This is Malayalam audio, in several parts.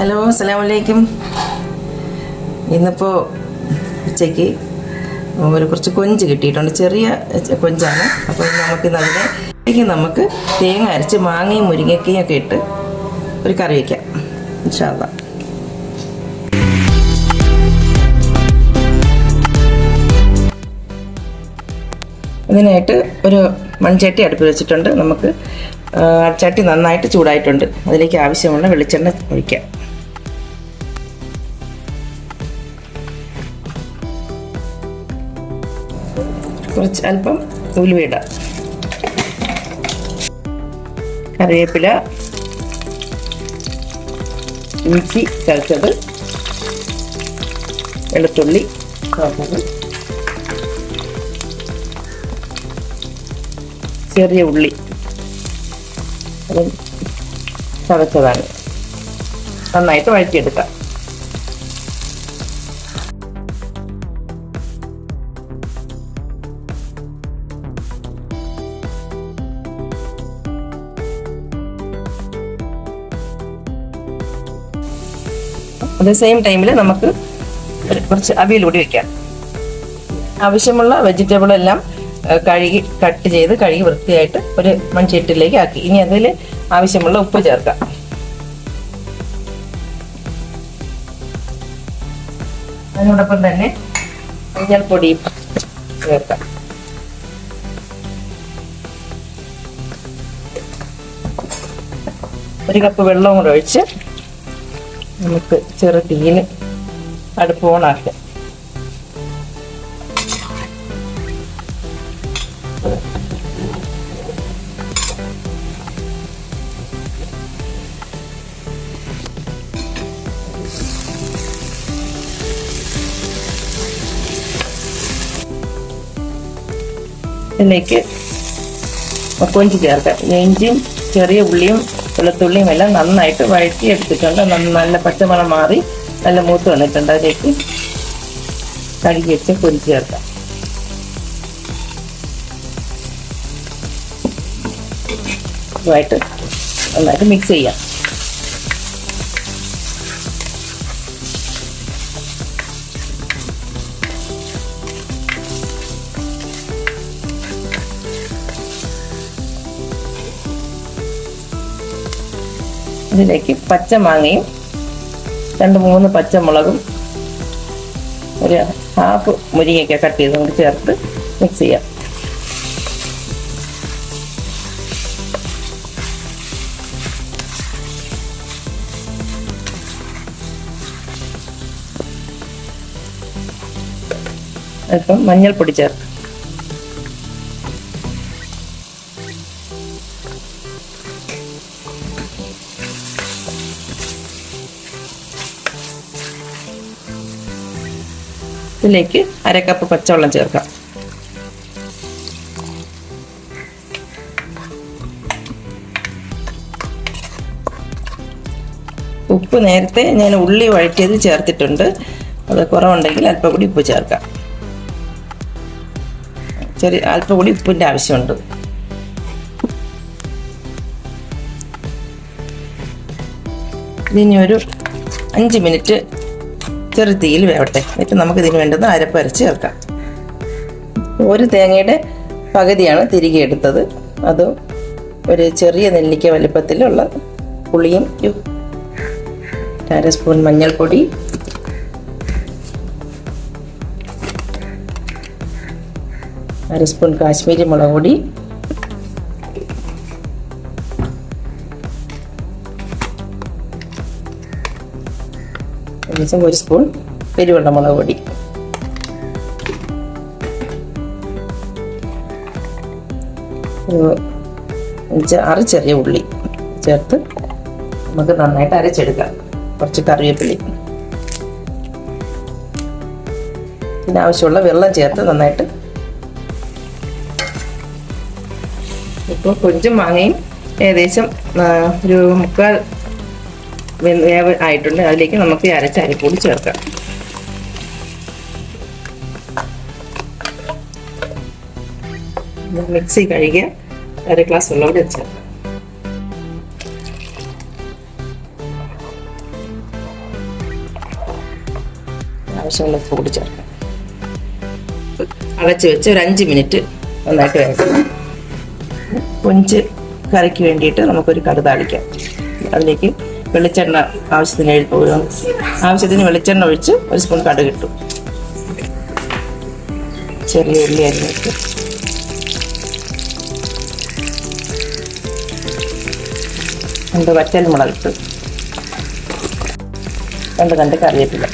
ഹലോ അസലാമലൈക്കും ഇന്നിപ്പോൾ ഉച്ചയ്ക്ക് ഒരു കുറച്ച് കൊഞ്ച് കിട്ടിയിട്ടുണ്ട്. ചെറിയ കൊഞ്ചാണ്. അപ്പോൾ നമുക്ക് അതിനെ നമുക്ക് തേങ്ങ അരച്ച് മാങ്ങയും മുരിങ്ങക്കയും ഒക്കെ ഇട്ട് ഒരു കറി വയ്ക്കാം ഇൻഷാല്ല ഇതിനായിട്ട് ഒരു മൺചട്ടി അടുപ്പിൽ വെച്ചിട്ടുണ്ട്. നമുക്ക് ചട്ടി നന്നായിട്ട് ചൂടായിട്ടുണ്ട്. അതിലേക്ക് ആവശ്യമുള്ള വെളിച്ചെണ്ണ ഒഴിക്കാം. കുറച്ച് അല്പം ഉലുവയിടാം. കറിവേപ്പില. ഇഞ്ചി ചതച്ചത്. വെളുത്തുള്ളി ചേർത്തത്. ചെറിയ ഉള്ളി. അതും ചതച്ചതാണ്. നന്നായിട്ട് വഴറ്റിയെടുക്കാം. അതേ സെയിം ടൈമിൽ നമുക്ക് കുറച്ച് അവിയിലൂടി വെക്കാം. ആവശ്യമുള്ള വെജിറ്റബിൾ എല്ലാം കഴുകി കട്ട് ചെയ്ത് കഴുകി വൃത്തിയായിട്ട് ഒരു മൺചട്ടിയിലേക്ക് ആക്കി. ഇനി അതിൽ ആവശ്യമുള്ള ഉപ്പ് ചേർക്കാം. അതിനോടൊപ്പം തന്നെ മഞ്ഞൾപ്പൊടിയും ചേർക്കാം. ഒരു കപ്പ് വെള്ളവും കൂടെ ഒഴിച്ച് നമുക്ക് ചെറു തീന് അടുപ്പ് ഓണാക്കാം ഇതിലേക്ക് കൊഞ്ച് ചേർക്കാം. ഇഞ്ചിയും ചെറിയ ഉള്ളിയും വെളുത്തുള്ളിയും എല്ലാം നന്നായിട്ട് വഴറ്റി എടുത്തിട്ടുണ്ട്. നല്ല പച്ചമണം മാറി നല്ല മൂത്ത് വന്നിട്ടുണ്ട്. അതിലേക്ക് കഴുകി വെച്ച് കൊഞ്ച് ചേർക്കാം. ഇതുമായിട്ട് നന്നായിട്ട് മിക്സ് ചെയ്യാം. ഇതിലേക്ക് പച്ചമാങ്ങയും രണ്ട് മൂന്ന് പച്ചമുളകും ഒരു ഹാഫ് മുരിങ്ങയ്ക്ക കട്ട് ചെയ്ത് കൊണ്ട് ചേർത്ത് മിക്സ് ചെയ്യാം. അല്പം മഞ്ഞൾപ്പൊടി ചേർത്ത്. ഇതിലേക്ക് അര കപ്പ് പച്ചവെള്ളം ചേർക്കാം. ഉപ്പ് നേരത്തെ ഞാൻ ഉള്ളി വഴറ്റിയത് ചേർത്തിട്ടുണ്ട്. അത് കുറവുണ്ടെങ്കിൽ അല്പം കൂടി ഉപ്പ് ചേർക്കാം. ചെറിയ അല്പം കൂടി ഉപ്പിന്റെ ആവശ്യമുണ്ട്. ഇനി ഒരു അഞ്ച് മിനിറ്റ് ചെറു തീയിൽ വേവട്ടെ. എന്നിട്ട് നമുക്ക് ഇതിന് വേണ്ടുന്ന അരപ്പ് അരച്ച് ചേർക്കാം. ഒരു തേങ്ങയുടെ പകുതിയാണ് തിരികെ എടുത്തത്. അത് ഒരു ചെറിയ നെല്ലിക്ക വലുപ്പത്തിലുള്ള പുളിയും അര സ്പൂൺ മഞ്ഞൾപ്പൊടി. അര സ്പൂൺ കാശ്മീരി മുളക് പൊടി ഏകദേശം ഒരു സ്പൂൺ പെരുവെള്ള മുളക് പൊടി. ആറ് ചെറിയ ഉള്ളി ചേർത്ത് നമുക്ക് നന്നായിട്ട് അരച്ചെടുക്കാം. കുറച്ച് കറിവേപ്പിലി പിന്നെ ആവശ്യമുള്ള വെള്ളം ചേർത്ത് നന്നായിട്ട് ഇപ്പോൾ കൊഞ്ചും മാങ്ങയും ഏകദേശം ഒരു മുക്കാൽ വേവ് ആയിട്ടുണ്ട്. അതിലേക്ക് നമുക്ക് ഈ അരച്ച അരിപ്പൊടി ചേർക്കാം. മിക്സി കഴുകിയ അര ഗ്ലാസ് വെള്ളം കൂടി ചേർക്കാം. ആവശ്യമുള്ള കൂടി ചേർക്കാം. അടച്ചു വെച്ച് ഒരു അഞ്ച് മിനിറ്റ് നന്നായിട്ട് വേണം കൊഞ്ച് കറിക്ക് വേണ്ടിയിട്ട് നമുക്കൊരു കറി താളിക്കാം. അതിലേക്ക് വെളിച്ചെണ്ണ ആവശ്യത്തിന് ആവശ്യത്തിന് വെളിച്ചെണ്ണ ഒഴിച്ച് ഒരു സ്പൂൺ കടുക് ഇട്ടു. ചെറിയ ഉള്ളി അരിഞ്ഞിട്ട് രണ്ട് വറ്റൽ മുളകിട്ട് രണ്ട് കണ്ട് കറിവേപ്പില.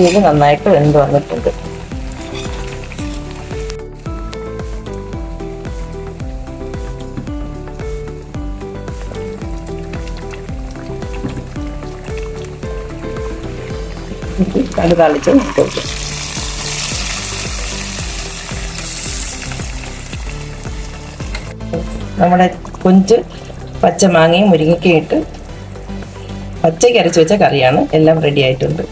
അരിയിൽ നന്നായിട്ട് വെന്ത് വന്നിട്ടുണ്ട്. കണ്ടു തളിച്ച് നമ്മുടെ കൊഞ്ച് പച്ചമാങ്ങയും മുരിങ്ങയ്ക്കയും ഇട്ട് പച്ചയ്ക്ക് അരച്ച് വെച്ച കറിയാണ്. എല്ലാം റെഡി ആയിട്ടുണ്ട്.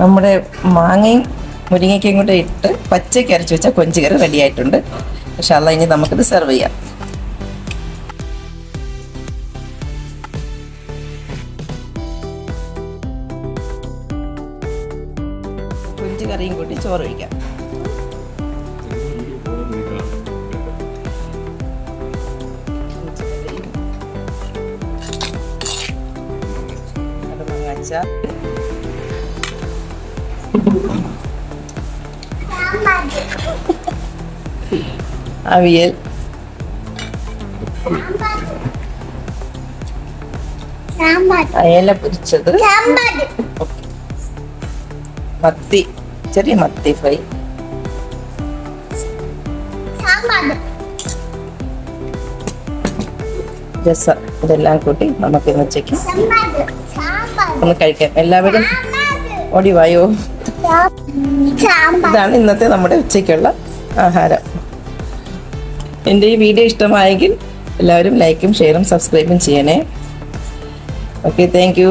നമ്മുടെ മാങ്ങയും മുരിങ്ങയ്ക്കയും കൂടെ ഇട്ട് പച്ചയ്ക്ക് അരച്ച് വെച്ചാൽ കൊഞ്ചുകറി റെഡി ആയിട്ടുണ്ട്. പക്ഷെ അല്ല ഇനി നമുക്കിത് സെർവ് ചെയ്യാം. കൊഞ്ചുകറിയും കൂട്ടി ചോറ് കഴിക്കാം. കടുമാങ്ങാച്ചാർ അവിയൽ അയല പൊരിച്ചത്. മത്തി ചെറിയ മത്തി ഫ്രൈ. രസ. ഇതെല്ലാം കൂട്ടി നമുക്ക് ഉച്ചയ്ക്ക് ഒന്ന് കഴിക്കാം. എല്ലാവരും സാമ്പാർ ഓടി വായോ സാമ്പാർ. ഇതാണ് ഇന്നത്തെ നമ്മുടെ ഉച്ചയ്ക്കുള്ള ആഹാരം. എന്റെ ഈ വീഡിയോ ഇഷ്ടമായെങ്കിൽ എല്ലാവരും ലൈക്കും ഷെയറും സബ്സ്ക്രൈബും ചെയ്യണേ. Okay thank you